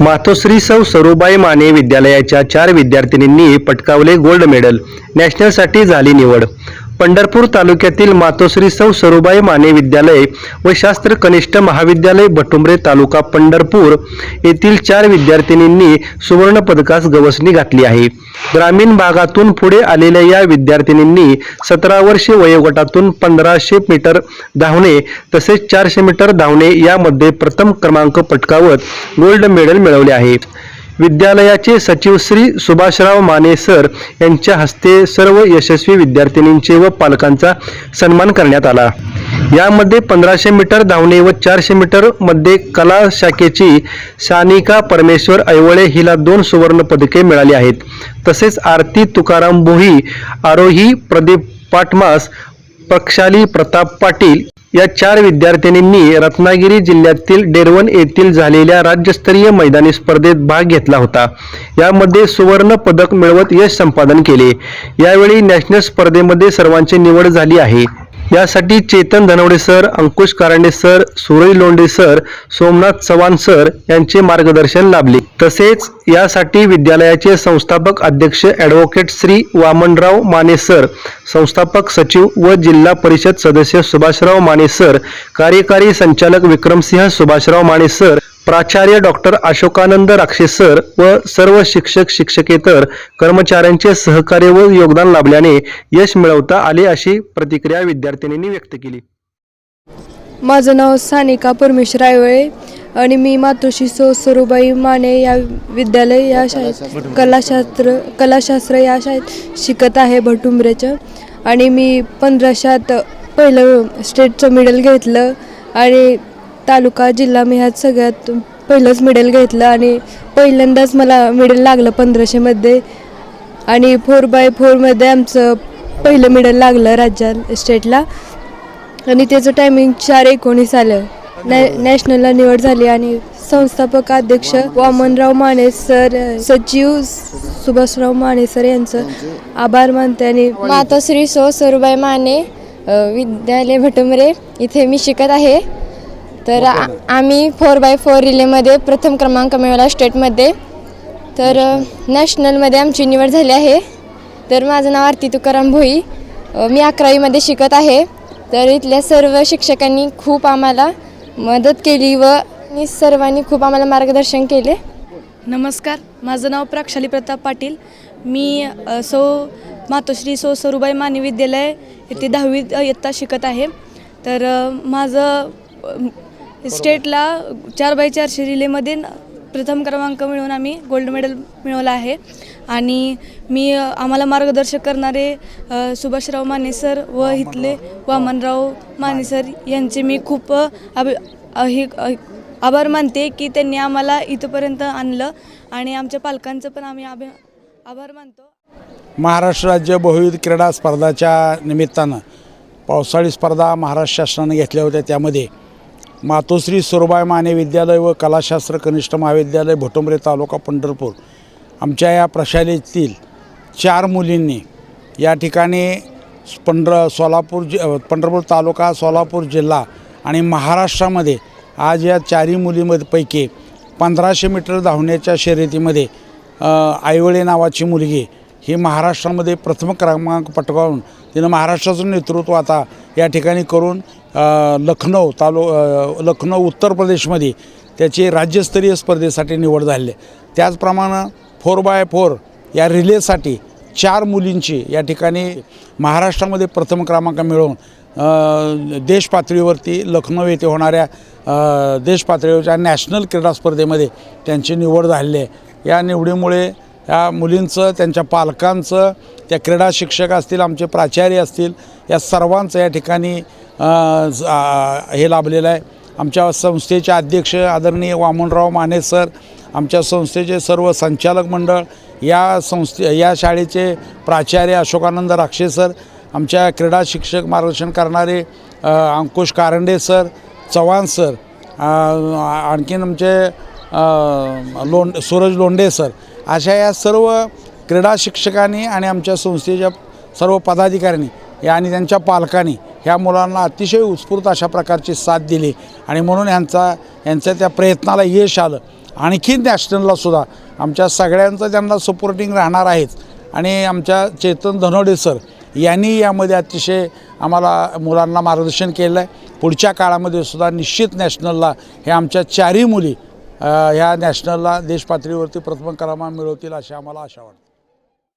मातोश्री सौ सरुबाई माने विद्यालयाच्या चार विद्यार्थिनींनी पटकावले गोल्ड मेडल. नॅशनलसाठी झाली निवड. पंढरपूर तालुक्यातील मातोश्री सौ सरूबाई माने विद्यालय व शास्त्र कनिष्ठ महाविद्यालय भटुंबरे तालुका पंढरपूर येथील चार विद्यार्थिनींनी सुवर्ण पदकास गवसणी घातली आहे. ग्रामीण भागातून पुढे आलेल्या या विद्यार्थिनींनी सतरा वर्षे वयोगटातून पंधराशे मीटर धावणे तसेच चारशे मीटर धावणे यामध्ये प्रथम क्रमांक पटकावत गोल्ड मेडल मिळवले आहे. विद्यालयाचे सचिव श्री सुभाषराव माने सर यांच्या हस्ते सर्व यशस्वी विद्यार्थिनींचे व पालकांचा सन्मान करण्यात आला. यामध्ये पंधराशे मीटर धावणे व चारशे मीटरमध्ये कला शाखेची सानिका परमेश्वर ऐवळे हिला दोन सुवर्ण पदके मिळाली आहेत. तसेच आरती तुकाराम भोई आरोही प्रदीप पाटमास प्रक्षाली प्रताप पाटील या चार विद्यार्थिनींनी रत्नागिरी जिल्ह्यातील डेरवण येथील झालेल्या राज्यस्तरीय मैदानी स्पर्धेत भाग घेतला होता. यामध्ये सुवर्ण पदक मिळवत यश संपादन केले. यावेळी नॅशनल स्पर्धेमध्ये सर्वांची निवड झाली आहे. यासाठी Chetan Dhanawade sir Ankush Karande sir Surai Londhe sir Somnath Chavan sir यांचे मार्गदर्शन लाभले. तसेच यासाठी विद्यालयाचे संस्थापक अध्यक्ष ॲडव्होकेट श्री वामनराव माने सर संस्थापक सचिव व जिल्हा परिषद सदस्य सुभाषराव माने सर कार्यकारी संचालक विक्रमसिंह सुभाषराव माने सर प्राचार्य डॉक्टर अशोकानंद राक्षे सर व सर्व शिक्षक शिक्षकेतर कर्मचाऱ्यांचे सहकार्य व योगदान लाभल्याने यश मिळवता आले अशी प्रतिक्रिया विद्यार्थिनींनी व्यक्त केली. माझं नाव सानिका परमेश्वर आयवळे आणि मी मातोश्री सो सरुबाई माने या विद्यालय या शाळेत कलाशास्त्र कलाशास्त्र या शाळेत शिकत आहे भटुंबऱ्याचं आणि मी पंधराशात पहिलं स्टेटचं मेडल घेतलं आणि तालुका जिल्हा मी ह्यात सगळ्यात पहिलंच मेडल घेतलं आणि पहिल्यांदाच मला मेडल लागलं पंधराशेमध्ये आणि फोर बाय फोरमध्ये आमचं पहिलं मेडल लागलं राज्यात स्टेटला आणि त्याचं टायमिंग चार एकोणीस आलं. नॅ नॅशनलला निवड झाली आणि संस्थापक अध्यक्ष वामनराव माने सर सचिव सुभाषराव माने सर यांचं आभार मानते आणि मातोश्री सो सरुबाई माने विद्यालय भटमरे इथे मी शिकत आहे. तर आ- आम्ही फोर बाय फोर रिलेमध्ये प्रथम क्रमांक मिळवला स्टेटमध्ये तर नॅशनलमध्ये आमची निवड झाली आहे. तर माझं नाव आरती तुकाराम भोई. अ, मी अकरावीमध्ये शिकत आहे. तर इथल्या सर्व शिक्षकांनी खूप आम्हाला मदत केली व आणि सर्वांनी खूप आम्हाला मार्गदर्शन केले. नमस्कार माझं नाव प्राक्षाली प्रताप पाटील. मी अ, सौ मातोश्री सौ सरुबाई माने विद्यालय येथे दहावी इयत्ता शिकत आहे. तर अ, माझं अ, स्टेटला चार बाय चारशे रिलेमध्ये प्रथम क्रमांक मिळवून आम्ही गोल्ड मेडल मिळवला आहे. आणि मी आम्हाला मार्गदर्शक करणारे सुभाषराव माने सर व इथले वामनराव माने सर यांचे मी खूप अभि हे आभार मानते की त्यांनी आम्हाला इथंपर्यंत आणलं आणि आमच्या पालकांचं पण आम्ही आभे आभार मानतो. महाराष्ट्र राज्य बहुविध क्रीडा स्पर्धाच्या निमित्तानं पावसाळी स्पर्धा महाराष्ट्र शासनानं घेतल्या होत्या त्यामध्ये मातोश्री सुरबाई माने विद्यालय व कलाशास्त्र कनिष्ठ महाविद्यालय भोटुंबरे तालुका पंढरपूर. आमच्या या प्रशालेतील चार मुलींनी या ठिकाणी पंढर सोलापूर जि पंढरपूर तालुका सोलापूर जिल्हा आणि महाराष्ट्रामध्ये आज या चारही मुलीमध्ये पंधराशे मीटर धावण्याच्या शर्यतीमध्ये आईवळे नावाची मुलगी ही महाराष्ट्रामध्ये प्रथम क्रमांक पटकावून तिनं महाराष्ट्राचं नेतृत्व आता या ठिकाणी करून लखनौ तालु लखनौ उत्तर प्रदेशमध्ये त्याची राज्यस्तरीय स्पर्धेसाठी निवड झाली आहे. त्याचप्रमाणे फोर बाय फोर या रिलेसाठी चार मुलींची या ठिकाणी महाराष्ट्रामध्ये प्रथम क्रमांक मिळवून देशपातळीवरती लखनौ येथे होणाऱ्या देशपातळीवरच्या नॅशनल क्रीडा स्पर्धेमध्ये त्यांची निवड झालेली आहे. या निवडीमुळे या मुलींचं त्यांच्या पालकांचं त्या क्रीडा शिक्षक असतील आमचे प्राचार्य असतील या सर्वांचं या ठिकाणी हे लाभलेलं आहे. आमच्या संस्थेचे अध्यक्ष आदरणीय वामनराव माने सर आमच्या संस्थेचे सर्व संचालक मंडळ या संस्थे या शाळेचे प्राचार्य अशोकानंद राक्षे सर आमच्या क्रीडा शिक्षक मार्गदर्शन करणारे अंकुश कारंडे सर चव्हाण सर आणखीन आमचे लों लोंड सूरज लोंढे सर अशा या सर्व क्रीडा शिक्षकांनी आणि आमच्या संस्थेच्या सर्व पदाधिकाऱ्यांनी या आणि त्यांच्या पालकांनी ह्या मुलांना अतिशय उत्स्फूर्त अशा प्रकारची साथ दिली. आणि म्हणून यांचा यांच्या त्या प्रयत्नाला यश आलं. आणखी नॅशनलला सुद्धा आमच्या सगळ्यांचं त्यांना सपोर्टिंग राहणार आहेच. आणि आमच्या चेतन धनोडे सर यांनी यामध्ये अतिशय आम्हाला मुलांना मार्गदर्शन केलं आहे पुढच्या काळामध्ये सुद्धा निश्चित नॅशनलला हे आमच्या चारही मुली ह्या नॅशनलला देशपातळीवरती प्रथम क्रमांक मिळवतील अशी आम्हाला आशा वाटते.